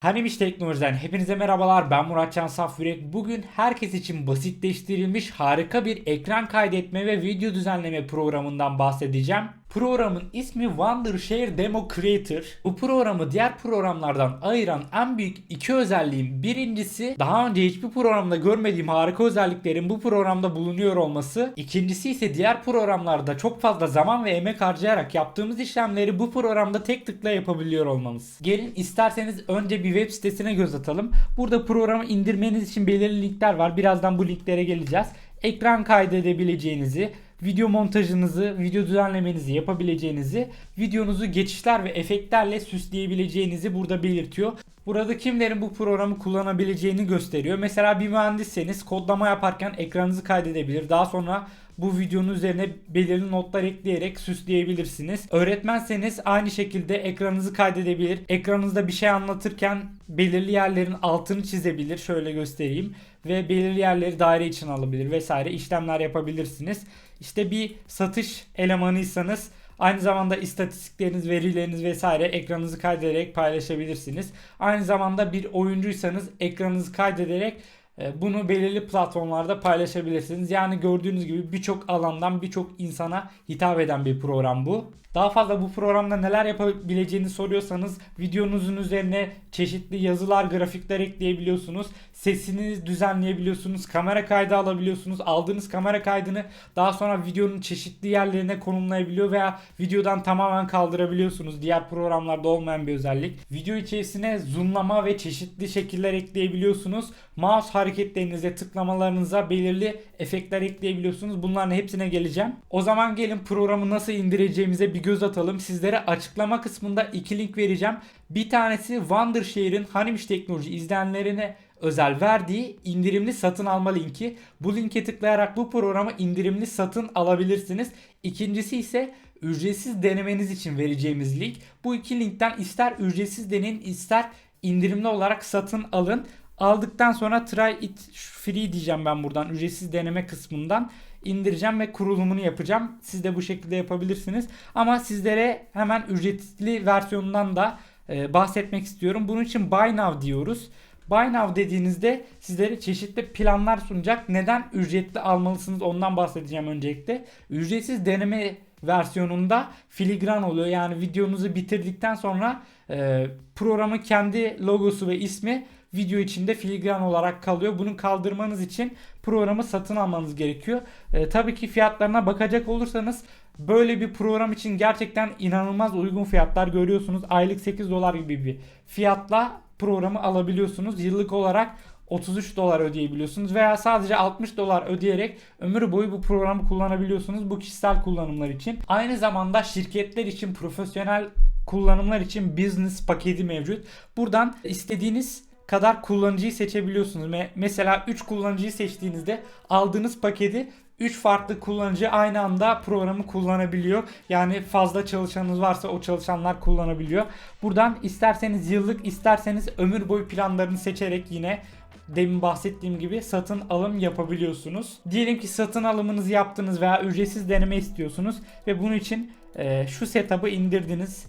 Hanimiş Teknoloji'den hepinize merhabalar. Ben Muratcan Safyürek. Bugün herkes için basitleştirilmiş harika bir ekran kaydetme ve video düzenleme programından bahsedeceğim. Programın ismi Wondershare Demo Creator. Bu programı diğer programlardan ayıran en büyük iki özelliğim birincisi daha önce hiçbir programda görmediğim harika özelliklerin bu programda bulunuyor olması. İkincisi ise diğer programlarda çok fazla zaman ve emek harcayarak yaptığımız işlemleri bu programda tek tıkla yapabiliyor olmamız. Gelin isterseniz önce bir web sitesine göz atalım. Burada programı indirmeniz için belirli linkler var. Birazdan bu linklere geleceğiz. Ekran kaydedebileceğinizi, video montajınızı, video düzenlemenizi yapabileceğinizi, videonuzu geçişler ve efektlerle süsleyebileceğinizi burada belirtiyor. Burada kimlerin bu programı kullanabileceğini gösteriyor. Mesela bir mühendisseniz kodlama yaparken ekranınızı kaydedebilir. Daha sonra bu videonun üzerine belirli notlar ekleyerek süsleyebilirsiniz. Öğretmenseniz aynı şekilde ekranınızı kaydedebilir. Ekranınızda bir şey anlatırken belirli yerlerin altını çizebilir. Şöyle göstereyim. Ve belirli yerleri daire için alabilir vesaire işlemler yapabilirsiniz. İşte bir satış elemanıysanız Aynı zamanda istatistikleriniz, verileriniz vesaire ekranınızı kaydederek paylaşabilirsiniz. Aynı zamanda bir oyuncuysanız ekranınızı kaydederek e, bunu belirli platformlarda paylaşabilirsiniz. Yani gördüğünüz gibi birçok alandan birçok insana hitap eden bir program bu. Daha fazla bu programda neler yapabileceğini soruyorsanız videonuzun üzerine çeşitli yazılar, grafikler ekleyebiliyorsunuz. Sesini düzenleyebiliyorsunuz. Kamera kaydı alabiliyorsunuz. Aldığınız kamera kaydını daha sonra videonun çeşitli yerlerine konumlayabiliyor veya videodan tamamen kaldırabiliyorsunuz. Diğer programlarda olmayan bir özellik. Video içerisine zoomlama ve çeşitli şekiller ekleyebiliyorsunuz. Mouse hareketlerinize, tıklamalarınıza belirli efektler ekleyebiliyorsunuz. Bunların hepsine geleceğim. O zaman gelin programı nasıl indireceğimize bir göz atalım. Sizlere açıklama kısmında iki link vereceğim. Bir tanesi Wondershare'in Hanimiş Teknoloji izleyenlerine özel verdiği indirimli satın alma linki. Bu linke tıklayarak bu programı indirimli satın alabilirsiniz. İkincisi ise ücretsiz denemeniz için vereceğimiz link. Bu iki linkten ister ücretsiz deneyin ister indirimli olarak satın alın. Aldıktan sonra try it free diyeceğim ben buradan ücretsiz deneme kısmından indireceğim ve kurulumunu yapacağım. Siz de bu şekilde yapabilirsiniz. Ama sizlere hemen ücretli versiyonundan da e, bahsetmek istiyorum. Bunun için Buy Now diyoruz. Buy Now dediğinizde sizlere çeşitli planlar sunacak. Neden ücretli almalısınız ondan bahsedeceğim öncelikle. Ücretsiz deneme versiyonunda filigran oluyor. Yani videonuzu bitirdikten sonra e, programın kendi logosu ve ismi video içinde filigran olarak kalıyor. Bunu kaldırmanız için programı satın almanız gerekiyor. E, tabii ki fiyatlarına bakacak olursanız böyle bir program için gerçekten inanılmaz uygun fiyatlar görüyorsunuz. Aylık 8 dolar gibi bir fiyatla programı alabiliyorsunuz. Yıllık olarak 33 dolar ödeyebiliyorsunuz veya sadece 60 dolar ödeyerek ömür boyu bu programı kullanabiliyorsunuz bu kişisel kullanımlar için. Aynı zamanda şirketler için profesyonel kullanımlar için business paketi mevcut. Buradan istediğiniz kadar kullanıcıyı seçebiliyorsunuz. Mesela 3 kullanıcıyı seçtiğinizde aldığınız paketi 3 farklı kullanıcı aynı anda programı kullanabiliyor. Yani fazla çalışanınız varsa o çalışanlar kullanabiliyor. Buradan isterseniz yıllık isterseniz ömür boyu planlarını seçerek yine demin bahsettiğim gibi satın alım yapabiliyorsunuz. Diyelim ki satın alımınızı yaptınız veya ücretsiz deneme istiyorsunuz ve bunun için e, şu setup'ı indirdiniz.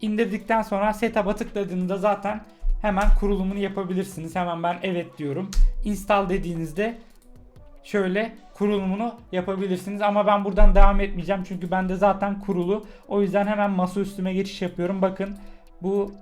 İndirdikten sonra setup'a tıkladığınızda zaten hemen kurulumunu yapabilirsiniz. Hemen ben evet diyorum. Install dediğinizde şöyle kurulumunu yapabilirsiniz. Ama ben buradan devam etmeyeceğim. Çünkü bende zaten kurulu. O yüzden hemen masa üstüme geçiş yapıyorum. Bakın bu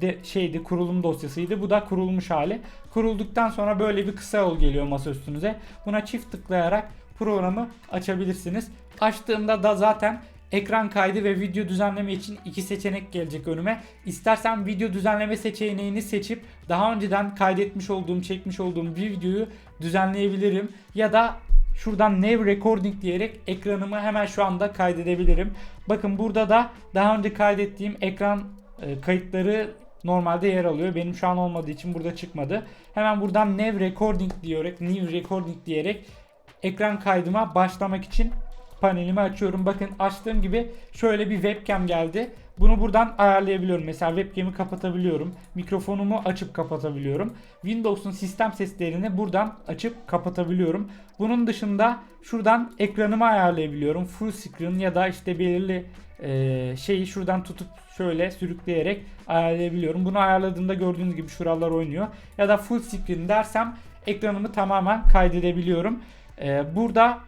de şeydi kurulum dosyasıydı. Bu da kurulmuş hali. Kurulduktan sonra böyle bir kısa yol geliyor masa üstünüze. Buna çift tıklayarak programı açabilirsiniz. Açtığımda da zaten ekran kaydı ve video düzenleme için iki seçenek gelecek önüme. İstersen video düzenleme seçeneğini seçip daha önceden kaydetmiş olduğum, çekmiş olduğum bir videoyu düzenleyebilirim. Ya da şuradan New Recording diyerek ekranımı hemen şu anda kaydedebilirim. Bakın burada da daha önce kaydettiğim ekran e, kayıtları normalde yer alıyor. Benim şu an olmadığı için burada çıkmadı. Hemen buradan New Recording diyerek, New Recording diyerek ekran kaydıma başlamak için panelimi açıyorum. Bakın açtığım gibi şöyle bir webcam geldi. Bunu buradan ayarlayabiliyorum. Mesela webcam'i kapatabiliyorum. Mikrofonumu açıp kapatabiliyorum. Windows'un sistem seslerini buradan açıp kapatabiliyorum. Bunun dışında şuradan ekranımı ayarlayabiliyorum. Full screen ya da işte belirli e, şeyi şuradan tutup şöyle sürükleyerek ayarlayabiliyorum. Bunu ayarladığımda gördüğünüz gibi şuralar oynuyor. Ya da full screen dersem ekranımı tamamen kaydedebiliyorum. E, burada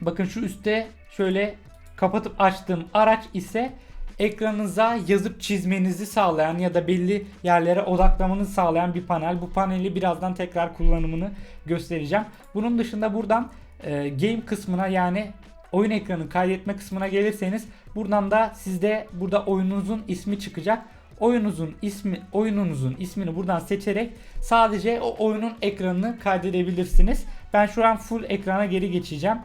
bakın şu üstte şöyle kapatıp açtığım araç ise ekranınıza yazıp çizmenizi sağlayan ya da belli yerlere odaklamanızı sağlayan bir panel. Bu paneli birazdan tekrar kullanımını göstereceğim. Bunun dışında buradan e, game kısmına yani oyun ekranı kaydetme kısmına gelirseniz buradan da sizde burada oyununuzun ismi çıkacak. Oyununuzun ismi oyununuzun ismini buradan seçerek sadece o oyunun ekranını kaydedebilirsiniz. Ben şu an full ekrana geri geçeceğim.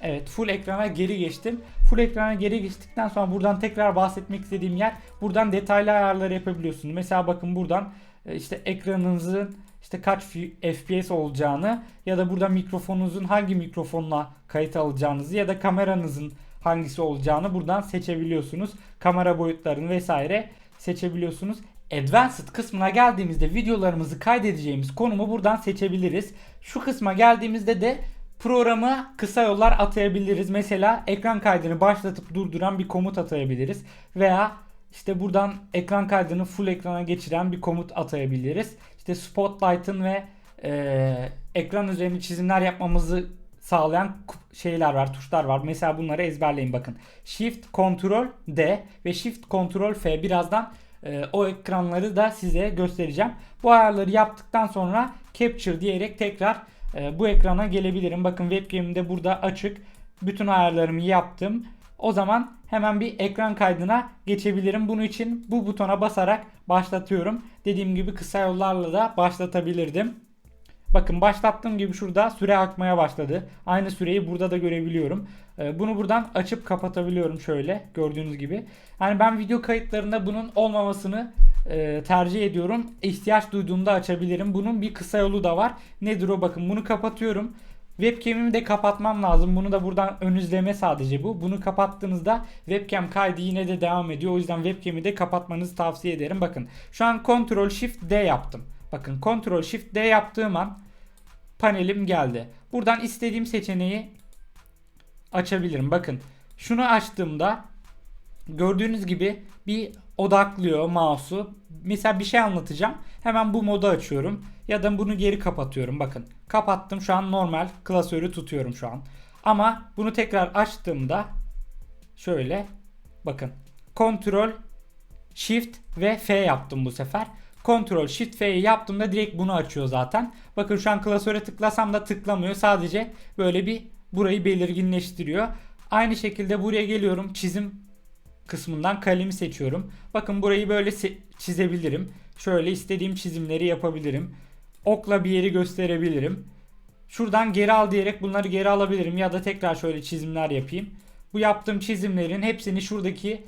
Evet full ekrana geri geçtim. Full ekrana geri geçtikten sonra buradan tekrar bahsetmek istediğim yer buradan detaylı ayarları yapabiliyorsunuz. Mesela bakın buradan e, işte ekranınızın işte kaç FPS olacağını ya da burada mikrofonunuzun hangi mikrofonla kayıt alacağınızı ya da kameranızın hangisi olacağını buradan seçebiliyorsunuz. Kamera boyutlarını vesaire seçebiliyorsunuz. Advanced kısmına geldiğimizde videolarımızı kaydedeceğimiz konumu buradan seçebiliriz. Şu kısma geldiğimizde de programa kısa yollar atayabiliriz. Mesela ekran kaydını başlatıp durduran bir komut atayabiliriz. Veya işte buradan ekran kaydını full ekrana geçiren bir komut atayabiliriz. İşte Spotlight'ın ve e, ekran üzerinde çizimler yapmamızı sağlayan şeyler var, tuşlar var. Mesela bunları ezberleyin bakın. Shift Ctrl D ve Shift Ctrl F birazdan e, o ekranları da size göstereceğim. Bu ayarları yaptıktan sonra Capture diyerek tekrar e, bu ekrana gelebilirim. Bakın webcam'im de burada açık. Bütün ayarlarımı yaptım. O zaman hemen bir ekran kaydına geçebilirim. Bunun için bu butona basarak başlatıyorum. Dediğim gibi kısa yollarla da başlatabilirdim. Bakın başlattığım gibi şurada süre akmaya başladı. Aynı süreyi burada da görebiliyorum. Ee, bunu buradan açıp kapatabiliyorum şöyle gördüğünüz gibi. Yani ben video kayıtlarında bunun olmamasını e, tercih ediyorum. İhtiyaç duyduğumda açabilirim. Bunun bir kısa yolu da var. Nedir o bakın bunu kapatıyorum. Webcam'imi de kapatmam lazım. Bunu da buradan ön izleme sadece bu. Bunu kapattığınızda webcam kaydı yine de devam ediyor. O yüzden webcam'i de kapatmanızı tavsiye ederim. Bakın şu an Ctrl Shift D yaptım. Bakın Ctrl Shift D yaptığım an panelim geldi. Buradan istediğim seçeneği açabilirim. Bakın şunu açtığımda gördüğünüz gibi bir odaklıyor mouse'u. Mesela bir şey anlatacağım. Hemen bu modu açıyorum. Ya da bunu geri kapatıyorum. Bakın kapattım. Şu an normal klasörü tutuyorum şu an. Ama bunu tekrar açtığımda şöyle bakın. Ctrl Shift ve F yaptım bu sefer. Ctrl Shift F'yi yaptığımda direkt bunu açıyor zaten. Bakın şu an klasöre tıklasam da tıklamıyor. Sadece böyle bir burayı belirginleştiriyor. Aynı şekilde buraya geliyorum. Çizim kısmından kalemi seçiyorum. Bakın burayı böyle çizebilirim. Şöyle istediğim çizimleri yapabilirim. Okla bir yeri gösterebilirim. Şuradan geri al diyerek bunları geri alabilirim ya da tekrar şöyle çizimler yapayım. Bu yaptığım çizimlerin hepsini şuradaki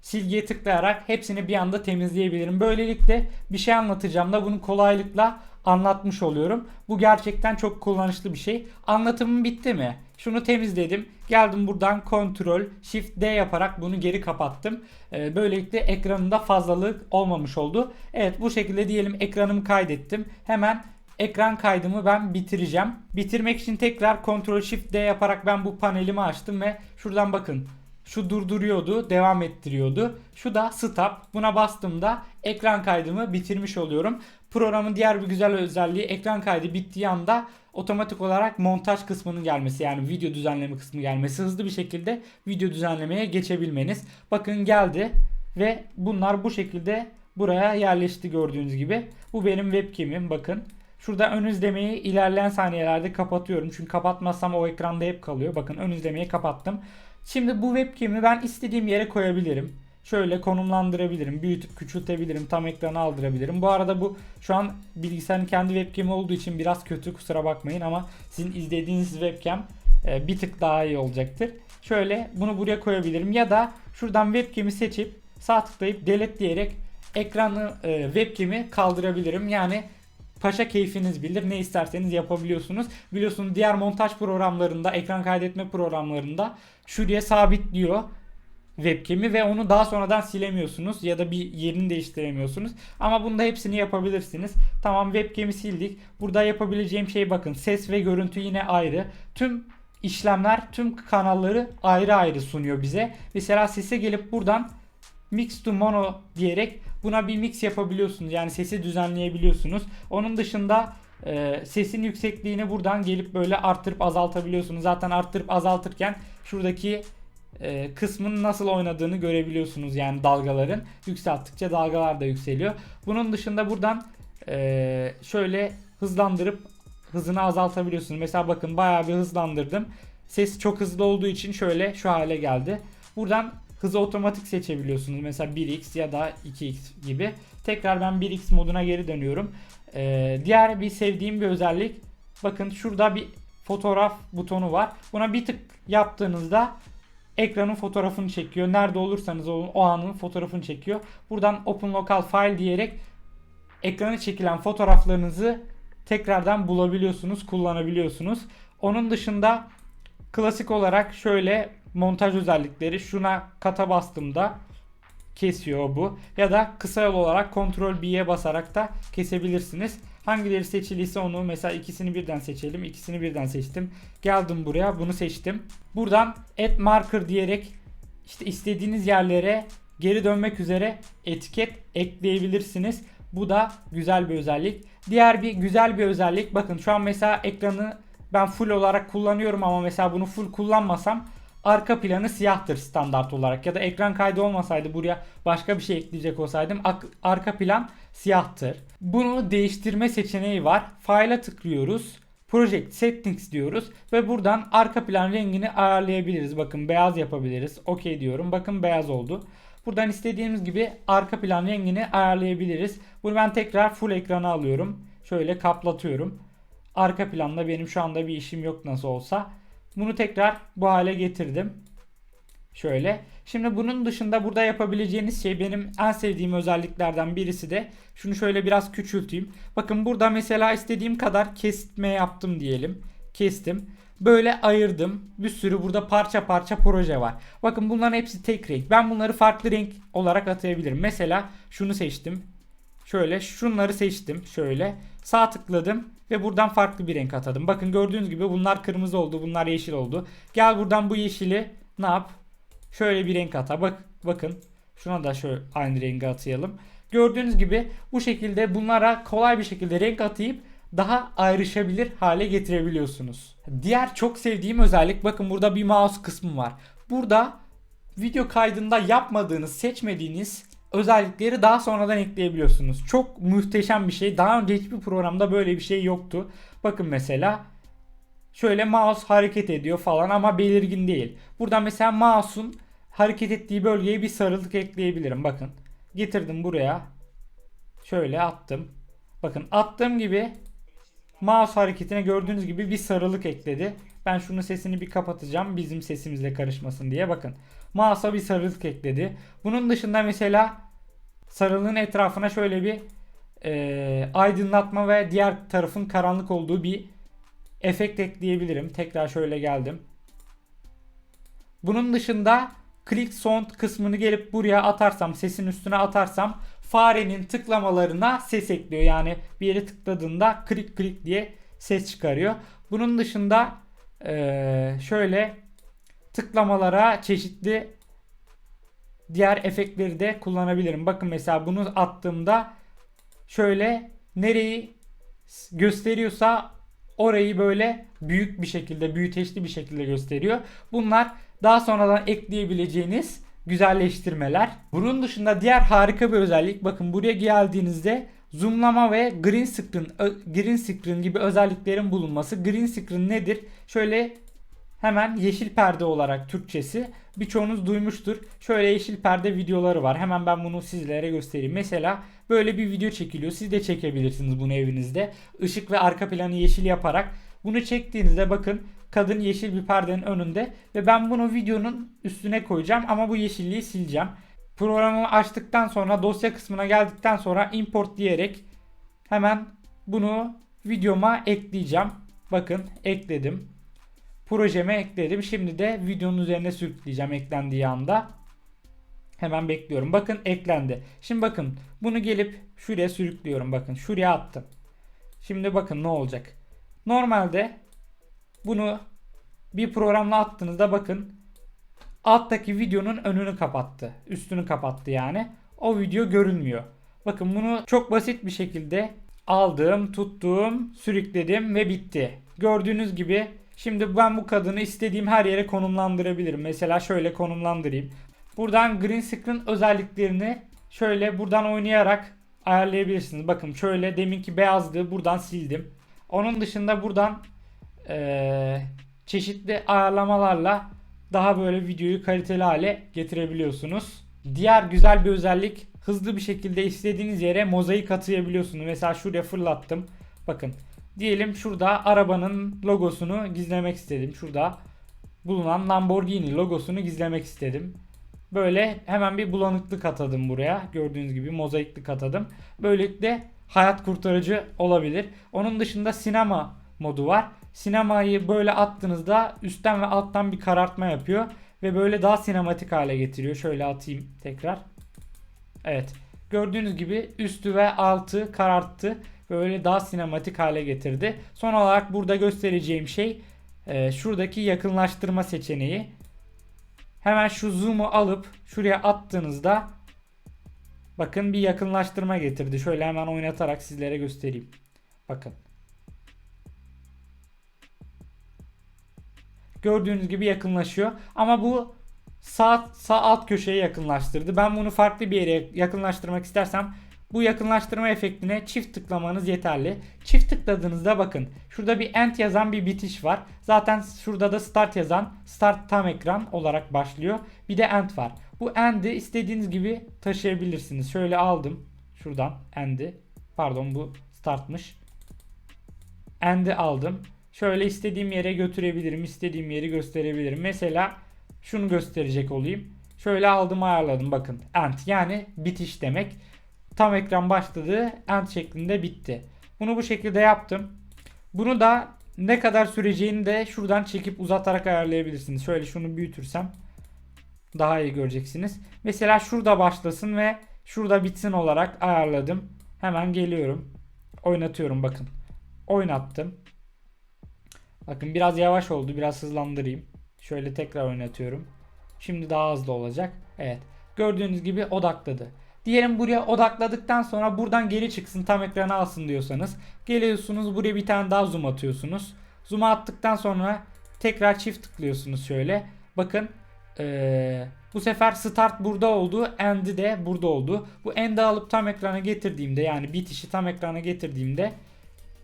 silgiye tıklayarak hepsini bir anda temizleyebilirim. Böylelikle bir şey anlatacağım da bunu kolaylıkla anlatmış oluyorum. Bu gerçekten çok kullanışlı bir şey. Anlatımım bitti mi? Şunu temizledim. Geldim buradan Ctrl Shift D yaparak bunu geri kapattım. Ee, böylelikle ekranında fazlalık olmamış oldu. Evet bu şekilde diyelim ekranımı kaydettim. Hemen ekran kaydımı ben bitireceğim. Bitirmek için tekrar Ctrl Shift D yaparak ben bu panelimi açtım ve şuradan bakın şu durduruyordu, devam ettiriyordu. Şu da stop. Buna bastığımda ekran kaydımı bitirmiş oluyorum. Programın diğer bir güzel özelliği ekran kaydı bittiği anda otomatik olarak montaj kısmının gelmesi yani video düzenleme kısmı gelmesi hızlı bir şekilde video düzenlemeye geçebilmeniz. Bakın geldi ve bunlar bu şekilde buraya yerleşti gördüğünüz gibi. Bu benim webcam'im bakın. Şurada ön izlemeyi ilerleyen saniyelerde kapatıyorum. Çünkü kapatmazsam o ekranda hep kalıyor. Bakın ön izlemeyi kapattım. Şimdi bu webcam'i ben istediğim yere koyabilirim. Şöyle konumlandırabilirim, büyütüp küçültebilirim, tam ekranı aldırabilirim. Bu arada bu şu an bilgisayarın kendi webcam'i olduğu için biraz kötü kusura bakmayın ama sizin izlediğiniz webcam e, bir tık daha iyi olacaktır. Şöyle bunu buraya koyabilirim ya da şuradan webcam'i seçip sağ tıklayıp delete diyerek ekranı e, webcam'i kaldırabilirim. Yani paşa keyfiniz bilir. Ne isterseniz yapabiliyorsunuz. Biliyorsunuz diğer montaj programlarında, ekran kaydetme programlarında şuraya sabitliyor. webcam'i ve onu daha sonradan silemiyorsunuz ya da bir yerini değiştiremiyorsunuz. Ama bunda hepsini yapabilirsiniz. Tamam webcam'i sildik. Burada yapabileceğim şey bakın ses ve görüntü yine ayrı. Tüm işlemler tüm kanalları ayrı ayrı sunuyor bize. Mesela sese gelip buradan mix to mono diyerek buna bir mix yapabiliyorsunuz. Yani sesi düzenleyebiliyorsunuz. Onun dışında e, sesin yüksekliğini buradan gelip böyle arttırıp azaltabiliyorsunuz. Zaten arttırıp azaltırken şuradaki e, kısmın nasıl oynadığını görebiliyorsunuz. Yani dalgaların yükselttikçe dalgalar da yükseliyor. Bunun dışında buradan e, şöyle hızlandırıp hızını azaltabiliyorsunuz. Mesela bakın bayağı bir hızlandırdım. Ses çok hızlı olduğu için şöyle şu hale geldi. Buradan hızı otomatik seçebiliyorsunuz. Mesela 1x ya da 2x gibi. Tekrar ben 1x moduna geri dönüyorum. Ee, diğer bir sevdiğim bir özellik. Bakın şurada bir fotoğraf butonu var. Buna bir tık yaptığınızda ekranın fotoğrafını çekiyor. Nerede olursanız olun o anın fotoğrafını çekiyor. Buradan Open Local File diyerek ekranı çekilen fotoğraflarınızı tekrardan bulabiliyorsunuz, kullanabiliyorsunuz. Onun dışında klasik olarak şöyle montaj özellikleri şuna kata bastığımda kesiyor bu. Ya da kısa yol olarak Ctrl B'ye basarak da kesebilirsiniz. Hangileri seçiliyse onu mesela ikisini birden seçelim. İkisini birden seçtim. Geldim buraya bunu seçtim. Buradan add marker diyerek işte istediğiniz yerlere geri dönmek üzere etiket ekleyebilirsiniz. Bu da güzel bir özellik. Diğer bir güzel bir özellik bakın şu an mesela ekranı ben full olarak kullanıyorum ama mesela bunu full kullanmasam arka planı siyahtır standart olarak ya da ekran kaydı olmasaydı buraya başka bir şey ekleyecek olsaydım arka plan siyahtır. Bunu değiştirme seçeneği var. File'a tıklıyoruz. Project Settings diyoruz ve buradan arka plan rengini ayarlayabiliriz. Bakın beyaz yapabiliriz. OK diyorum. Bakın beyaz oldu. Buradan istediğimiz gibi arka plan rengini ayarlayabiliriz. Bunu ben tekrar full ekrana alıyorum. Şöyle kaplatıyorum. Arka planda benim şu anda bir işim yok nasıl olsa. Bunu tekrar bu hale getirdim. Şöyle. Şimdi bunun dışında burada yapabileceğiniz şey benim en sevdiğim özelliklerden birisi de şunu şöyle biraz küçülteyim. Bakın burada mesela istediğim kadar kesme yaptım diyelim. Kestim. Böyle ayırdım. Bir sürü burada parça parça proje var. Bakın bunların hepsi tek renk. Ben bunları farklı renk olarak atayabilirim. Mesela şunu seçtim. Şöyle şunları seçtim. Şöyle sağ tıkladım ve buradan farklı bir renk atadım. Bakın gördüğünüz gibi bunlar kırmızı oldu. Bunlar yeşil oldu. Gel buradan bu yeşili ne yap? Şöyle bir renk ata. Bak bakın. Şuna da şöyle aynı rengi atayalım. Gördüğünüz gibi bu şekilde bunlara kolay bir şekilde renk atayıp daha ayrışabilir hale getirebiliyorsunuz. Diğer çok sevdiğim özellik bakın burada bir mouse kısmı var. Burada video kaydında yapmadığınız, seçmediğiniz özellikleri daha sonradan ekleyebiliyorsunuz. Çok muhteşem bir şey. Daha önce hiçbir programda böyle bir şey yoktu. Bakın mesela şöyle mouse hareket ediyor falan ama belirgin değil. Burada mesela mouse'un hareket ettiği bölgeye bir sarılık ekleyebilirim. Bakın getirdim buraya. Şöyle attım. Bakın attığım gibi mouse hareketine gördüğünüz gibi bir sarılık ekledi. Ben şunun sesini bir kapatacağım bizim sesimizle karışmasın diye. Bakın mouse'a bir sarılık ekledi. Bunun dışında mesela sarılığın etrafına şöyle bir e, aydınlatma ve diğer tarafın karanlık olduğu bir efekt ekleyebilirim. Tekrar şöyle geldim. Bunun dışında click sound kısmını gelip buraya atarsam sesin üstüne atarsam farenin tıklamalarına ses ekliyor. Yani bir yere tıkladığında klik klik diye ses çıkarıyor. Bunun dışında ee, şöyle tıklamalara çeşitli diğer efektleri de kullanabilirim. Bakın mesela bunu attığımda şöyle nereyi gösteriyorsa orayı böyle büyük bir şekilde büyüteçli bir şekilde gösteriyor. Bunlar daha sonradan ekleyebileceğiniz güzelleştirmeler. Bunun dışında diğer harika bir özellik bakın buraya geldiğinizde zoomlama ve green screen green screen gibi özelliklerin bulunması. Green screen nedir? Şöyle hemen yeşil perde olarak Türkçesi birçoğunuz duymuştur. Şöyle yeşil perde videoları var. Hemen ben bunu sizlere göstereyim. Mesela böyle bir video çekiliyor. Siz de çekebilirsiniz bunu evinizde. Işık ve arka planı yeşil yaparak. Bunu çektiğinizde bakın kadın yeşil bir perdenin önünde ve ben bunu videonun üstüne koyacağım ama bu yeşilliği sileceğim. Programı açtıktan sonra dosya kısmına geldikten sonra import diyerek hemen bunu videoma ekleyeceğim. Bakın ekledim. Projeme ekledim. Şimdi de videonun üzerine sürükleyeceğim eklendiği anda. Hemen bekliyorum. Bakın eklendi. Şimdi bakın bunu gelip şuraya sürüklüyorum. Bakın şuraya attım. Şimdi bakın ne olacak. Normalde bunu bir programla attığınızda bakın alttaki videonun önünü kapattı. Üstünü kapattı yani. O video görünmüyor. Bakın bunu çok basit bir şekilde aldım, tuttum, sürükledim ve bitti. Gördüğünüz gibi şimdi ben bu kadını istediğim her yere konumlandırabilirim. Mesela şöyle konumlandırayım. Buradan green screen özelliklerini şöyle buradan oynayarak ayarlayabilirsiniz. Bakın şöyle deminki beyazdı buradan sildim. Onun dışında buradan eee, çeşitli ayarlamalarla daha böyle videoyu kaliteli hale getirebiliyorsunuz. Diğer güzel bir özellik hızlı bir şekilde istediğiniz yere mozaik atayabiliyorsunuz. Mesela şuraya fırlattım. Bakın diyelim şurada arabanın logosunu gizlemek istedim. Şurada bulunan Lamborghini logosunu gizlemek istedim. Böyle hemen bir bulanıklık atadım buraya. Gördüğünüz gibi mozaiklik atadım. Böylelikle hayat kurtarıcı olabilir. Onun dışında sinema modu var. Sinemayı böyle attığınızda üstten ve alttan bir karartma yapıyor ve böyle daha sinematik hale getiriyor. Şöyle atayım tekrar. Evet. Gördüğünüz gibi üstü ve altı kararttı. Böyle daha sinematik hale getirdi. Son olarak burada göstereceğim şey e, şuradaki yakınlaştırma seçeneği. Hemen şu zoom'u alıp şuraya attığınızda bakın bir yakınlaştırma getirdi. Şöyle hemen oynatarak sizlere göstereyim. Bakın. Gördüğünüz gibi yakınlaşıyor. Ama bu sağ, sağ alt köşeye yakınlaştırdı. Ben bunu farklı bir yere yakınlaştırmak istersem bu yakınlaştırma efektine çift tıklamanız yeterli. Çift tıkladığınızda bakın şurada bir end yazan bir bitiş var. Zaten şurada da start yazan start tam ekran olarak başlıyor. Bir de end var. Bu end'i istediğiniz gibi taşıyabilirsiniz. Şöyle aldım şuradan end'i. Pardon bu startmış. End'i aldım. Şöyle istediğim yere götürebilirim. istediğim yeri gösterebilirim. Mesela şunu gösterecek olayım. Şöyle aldım ayarladım bakın. End yani bitiş demek. Tam ekran başladı. End şeklinde bitti. Bunu bu şekilde yaptım. Bunu da ne kadar süreceğini de şuradan çekip uzatarak ayarlayabilirsiniz. Şöyle şunu büyütürsem daha iyi göreceksiniz. Mesela şurada başlasın ve şurada bitsin olarak ayarladım. Hemen geliyorum. Oynatıyorum bakın. Oynattım. Bakın biraz yavaş oldu. Biraz hızlandırayım. Şöyle tekrar oynatıyorum. Şimdi daha hızlı olacak. Evet. Gördüğünüz gibi odakladı. Diyelim buraya odakladıktan sonra buradan geri çıksın tam ekrana alsın diyorsanız. Geliyorsunuz buraya bir tane daha zoom atıyorsunuz. Zoom attıktan sonra tekrar çift tıklıyorsunuz şöyle. Bakın ee, bu sefer start burada oldu. End'i de burada oldu. Bu end'i alıp tam ekrana getirdiğimde yani bitişi tam ekrana getirdiğimde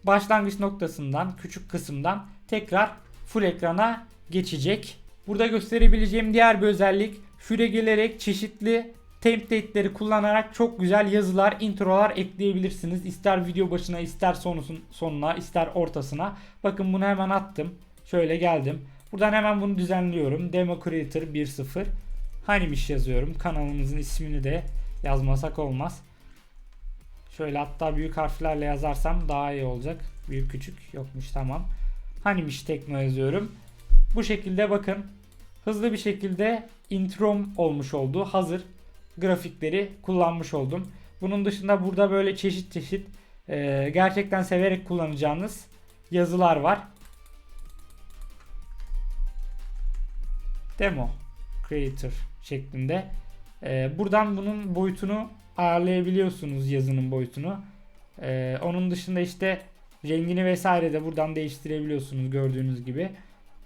başlangıç noktasından küçük kısımdan tekrar full ekrana geçecek. Burada gösterebileceğim diğer bir özellik şuraya gelerek çeşitli template'leri kullanarak çok güzel yazılar, introlar ekleyebilirsiniz. İster video başına, ister sonusun, sonuna, ister ortasına. Bakın bunu hemen attım. Şöyle geldim. Buradan hemen bunu düzenliyorum. Demo Creator 1.0 Hanimiş yazıyorum. Kanalımızın ismini de yazmasak olmaz. Şöyle hatta büyük harflerle yazarsam daha iyi olacak. Büyük küçük yokmuş tamam. Hanimiş Tekno yazıyorum. Bu şekilde bakın hızlı bir şekilde introm olmuş oldu. Hazır grafikleri kullanmış oldum. Bunun dışında burada böyle çeşit çeşit e, gerçekten severek kullanacağınız yazılar var. Demo Creator şeklinde. E, buradan bunun boyutunu ayarlayabiliyorsunuz yazının boyutunu. E, onun dışında işte rengini vesaire de buradan değiştirebiliyorsunuz gördüğünüz gibi.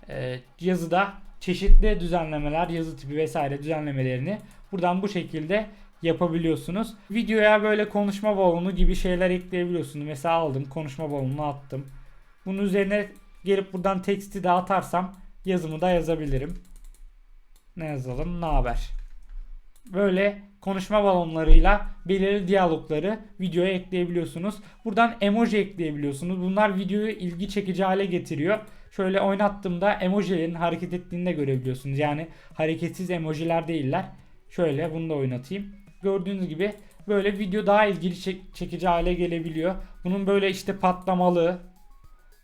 E, yazıda çeşitli düzenlemeler, yazı tipi vesaire düzenlemelerini buradan bu şekilde yapabiliyorsunuz. Videoya böyle konuşma balonu gibi şeyler ekleyebiliyorsunuz. Mesela aldım konuşma balonunu attım. Bunun üzerine gelip buradan teksti de atarsam yazımı da yazabilirim. Ne yazalım? Ne haber? Böyle konuşma balonlarıyla belirli diyalogları videoya ekleyebiliyorsunuz. Buradan emoji ekleyebiliyorsunuz. Bunlar videoyu ilgi çekici hale getiriyor. Şöyle oynattığımda emojilerin hareket ettiğini de görebiliyorsunuz. Yani hareketsiz emojiler değiller. Şöyle bunu da oynatayım. Gördüğünüz gibi böyle video daha ilgili çekici hale gelebiliyor. Bunun böyle işte patlamalı,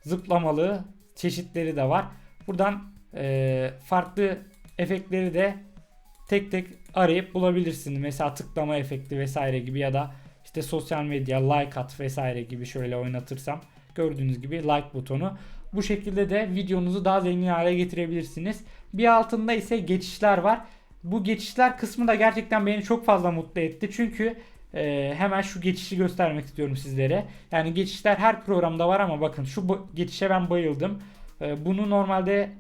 zıplamalı çeşitleri de var. Buradan e, farklı efektleri de tek tek arayıp bulabilirsiniz. Mesela tıklama efekti vesaire gibi ya da işte sosyal medya like at vesaire gibi şöyle oynatırsam gördüğünüz gibi like butonu. Bu şekilde de videonuzu daha zengin hale getirebilirsiniz. Bir altında ise geçişler var. Bu geçişler kısmı da gerçekten beni çok fazla mutlu etti. Çünkü e, hemen şu geçişi göstermek istiyorum sizlere. Yani geçişler her programda var ama bakın şu geçişe ben bayıldım. E, bunu normalde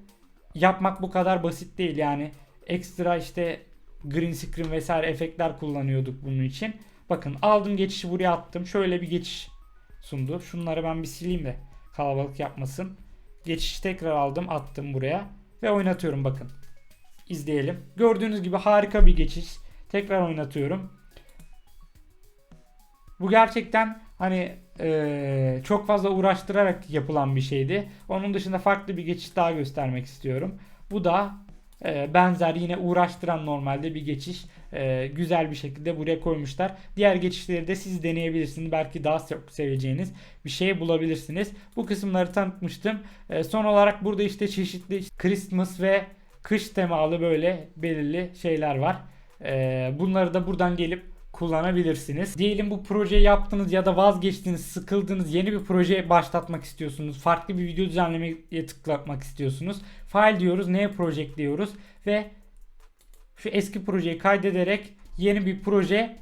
yapmak bu kadar basit değil. Yani ekstra işte green screen vesaire efektler kullanıyorduk bunun için. Bakın aldım geçişi buraya attım. Şöyle bir geçiş sundu. Şunları ben bir sileyim de kalabalık yapmasın. Geçişi tekrar aldım attım buraya ve oynatıyorum bakın. İzleyelim. Gördüğünüz gibi harika bir geçiş. Tekrar oynatıyorum. Bu gerçekten hani eee, çok fazla uğraştırarak yapılan bir şeydi. Onun dışında farklı bir geçiş daha göstermek istiyorum. Bu da eee, benzer yine uğraştıran normalde bir geçiş. Eee, güzel bir şekilde buraya koymuşlar. Diğer geçişleri de siz deneyebilirsiniz. Belki daha çok seveceğiniz bir şey bulabilirsiniz. Bu kısımları tanıtmıştım. Eee, son olarak burada işte çeşitli Christmas ve kış temalı böyle belirli şeyler var. Eee, bunları da buradan gelip kullanabilirsiniz. Diyelim bu projeyi yaptınız ya da vazgeçtiniz, sıkıldınız, yeni bir proje başlatmak istiyorsunuz. Farklı bir video düzenlemeye tıklatmak istiyorsunuz. File diyoruz, neye project diyoruz ve şu eski projeyi kaydederek yeni bir proje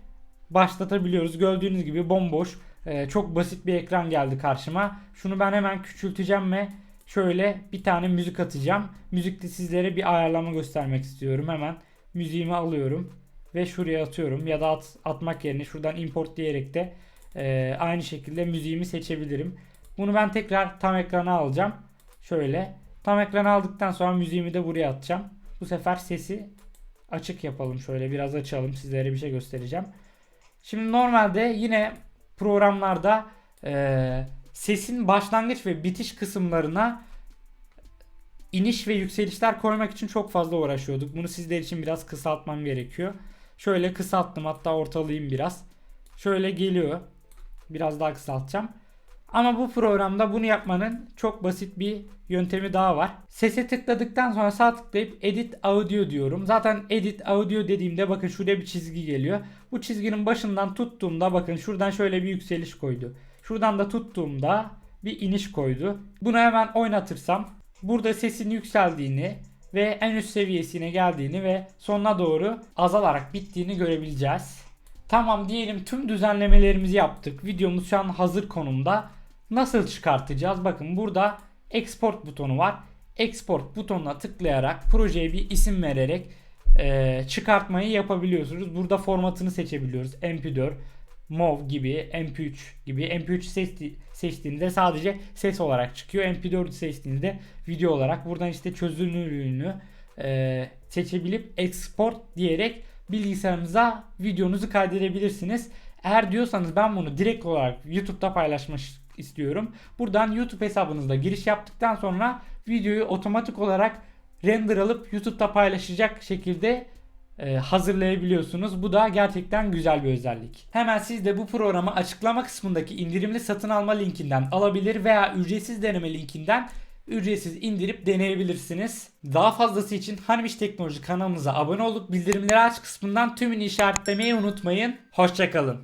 başlatabiliyoruz. Gördüğünüz gibi bomboş, e, çok basit bir ekran geldi karşıma. Şunu ben hemen küçülteceğim ve şöyle bir tane müzik atacağım. Müzikte sizlere bir ayarlama göstermek istiyorum. Hemen müziğimi alıyorum ve şuraya atıyorum ya da at, atmak yerine şuradan import diyerek de e, aynı şekilde müziğimi seçebilirim. Bunu ben tekrar tam ekrana alacağım. Şöyle tam ekrana aldıktan sonra müziğimi de buraya atacağım. Bu sefer sesi açık yapalım. Şöyle biraz açalım. Sizlere bir şey göstereceğim. Şimdi normalde yine programlarda e, sesin başlangıç ve bitiş kısımlarına iniş ve yükselişler koymak için çok fazla uğraşıyorduk. Bunu sizler için biraz kısaltmam gerekiyor. Şöyle kısalttım hatta ortalayayım biraz. Şöyle geliyor. Biraz daha kısaltacağım. Ama bu programda bunu yapmanın çok basit bir yöntemi daha var. Sese tıkladıktan sonra sağ tıklayıp Edit Audio diyorum. Zaten Edit Audio dediğimde bakın şuraya bir çizgi geliyor. Bu çizginin başından tuttuğumda bakın şuradan şöyle bir yükseliş koydu. Şuradan da tuttuğumda bir iniş koydu. Bunu hemen oynatırsam burada sesin yükseldiğini ve en üst seviyesine geldiğini ve sonuna doğru azalarak bittiğini görebileceğiz. Tamam diyelim tüm düzenlemelerimizi yaptık. Videomuz şu an hazır konumda. Nasıl çıkartacağız? Bakın burada export butonu var. Export butonuna tıklayarak projeye bir isim vererek e, çıkartmayı yapabiliyorsunuz. Burada formatını seçebiliyoruz. MP4, MOV gibi, MP3 gibi. MP3 seçti, seçtiğinde sadece ses olarak çıkıyor. MP4 seçtiğinde video olarak. Buradan işte çözünürlüğünü e, seçebilip export diyerek bilgisayarınıza videonuzu kaydedebilirsiniz. Eğer diyorsanız ben bunu direkt olarak YouTube'da paylaşmak istiyorum. Buradan YouTube hesabınızda giriş yaptıktan sonra videoyu otomatik olarak render alıp YouTube'da paylaşacak şekilde hazırlayabiliyorsunuz. Bu da gerçekten güzel bir özellik. Hemen siz de bu programı açıklama kısmındaki indirimli satın alma linkinden alabilir veya ücretsiz deneme linkinden ücretsiz indirip deneyebilirsiniz. Daha fazlası için Hanimiş Teknoloji kanalımıza abone olup bildirimleri aç kısmından tümünü işaretlemeyi unutmayın. Hoşçakalın.